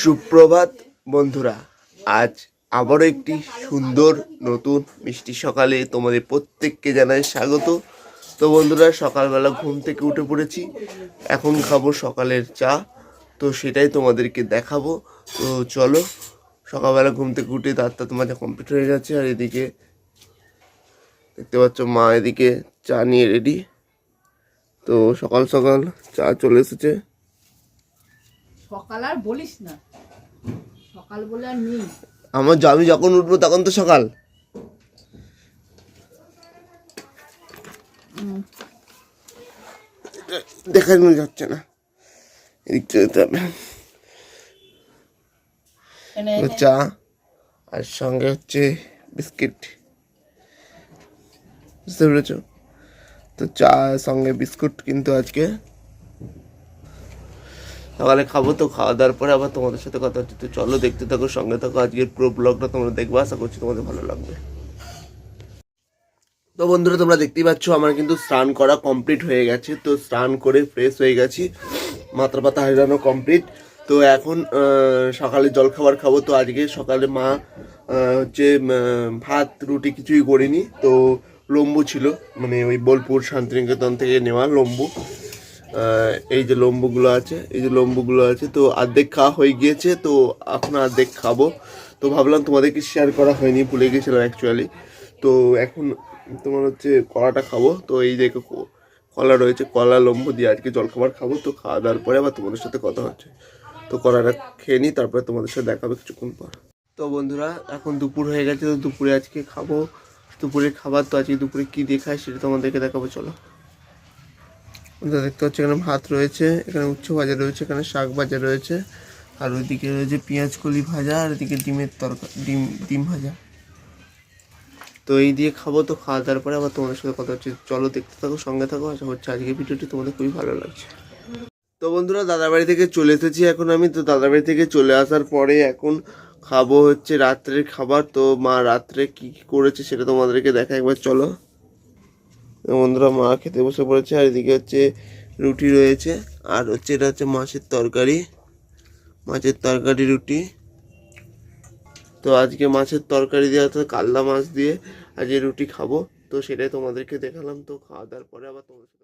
সুপ্রভাত, বন্ধুরা। আজ আবারও একটি সুন্দর, নতুন মিষ্টি সকালে তোমাদের প্রত্যেককে জানাই স্বাগত। তো বন্ধুরা, সকালবেলা ঘুম থেকে উঠে পড়েছি। এখন খাব সকালের চা। তো সেটাই তোমাদেরকে দেখাবো। তো চলো, সকালবেলা ঘুম থেকে উঠে দাঁতটা তোমার কমপ্লিট হয়ে গেছে আর এদিকে দেখতে পাচ্ছ মা এদিকে চা নিয়ে রেডি তো সকাল সকাল চা চলে এসেছে। সকাল আর বলিস না। সকাল বলে আর নেই। আমার আমি যখন উঠবো তখন তো সকাল। দেখানো যাচ্ছে না। এদিক যেতে হবে চা আর সঙ্গে হচ্ছে বিস্কিট। বুঝতে পেরেছ? তো চা সঙ্গে বিস্কুট কিন্তু আজকে সকালে খাব, তো খাওয়া দাওয়ার পরে আবার তোমাদের সাথে কথা হচ্ছে। তো চলো দেখতে থাকো, সঙ্গে থাকো। আজকের পুরো ব্লগটা তোমরা দেখবে, আশা করছি তোমাদের ভালো লাগবে। তো বন্ধুরা, তোমরা দেখতেই পাচ্ছ, আমার কিন্তু স্নান করা কমপ্লিট হয়ে গেছে। তো স্নান করে ফ্রেশ হয়ে গেছি। মাথা পাতা হারানো কমপ্লিট তো এখন সকালে জলখাবার খাব। তো আজকে সকালে মা হচ্ছে ভাত, রুটি কিছুই করিনি। তো লম্বু ছিল মানে ওই বোলপুর শান্তিনিকেতন থেকে নেওয়া লম্বু। এই যে লম্বুগুলো আছে, এই যে লম্বুগুলো আছে, তো অর্ধেক খাওয়া হয়ে গিয়েছে, তো এখন অর্ধেক খাব। তো ভাবলাম তোমাদেরকে শেয়ার করা হয়নি, ভুলে গেছিলাম অ্যাকচুয়ালি তো এখন তোমার হচ্ছে কলাটা খাব। তো এই যে কলা রয়েছে, কলা, লম্বু দিয়ে আজকে জলখাবার খাব। তো খাওয়া দাওয়ার পরে আবার তোমাদের সাথে কথা হচ্ছে। তো কলাটা খেয়ে নিই, তারপরে তোমাদের সাথে দেখাবে কিছুক্ষণ পর। তো বন্ধুরা, এখন দুপুর হয়ে গেছে, তো দুপুরে আজকে খাব। দুপুরের খাবার তো আজকে দুপুরে কী দিয়ে খাই সেটা তোমাদেরকে দেখাবো, চলো। বন্ধুরা দেখতে পাচ্ছ, এখানে ভাত রয়েছে, এখানে উচ্চ ভাজা রয়েছে, এখানে শাক ভাজা রয়েছে, আর ওইদিকে রয়েছে পেঁয়াজ কলি ভাজা, আর এদিকে ডিমের তরকারি ডিম ডিম ভাজা। তো এই দিয়ে খাব তো, খাওয়া দাওয়ার পরে আবার তোমাদের সাথে কথা হচ্ছে। চলো দেখতে থাকো, সঙ্গে থাকো, আশা হচ্ছে আজকে ভিডিওটি তোমাদের খুবই ভালো লাগছে। তো বন্ধুরা, দাদার বাড়ি থেকে চলে এসেছি এখন আমি। তো দাদার বাড়ি থেকে চলে আসার পরে এখন খাব হচ্ছে রাত্রের খাবার। তো মা রাত্রে কি কি করেছে সেটা তোমাদেরকে দেখা একবার চলো। বন্ধুরা মা খেতে বসে পড়েছে, আর এদিকে হচ্ছে রুটি রয়েছে, আর হচ্ছে এটা হচ্ছে মাছের তরকারি মাছের তরকারি রুটি। তো আজকে মাছের তরকারি দিয়ে অর্থাৎ কাল্লা মাছ দিয়ে আজকে রুটি খাব, তো সেটাই তোমাদেরকে দেখালাম, তো খাওয়া দাওয়ার পরে আবার তোমাদের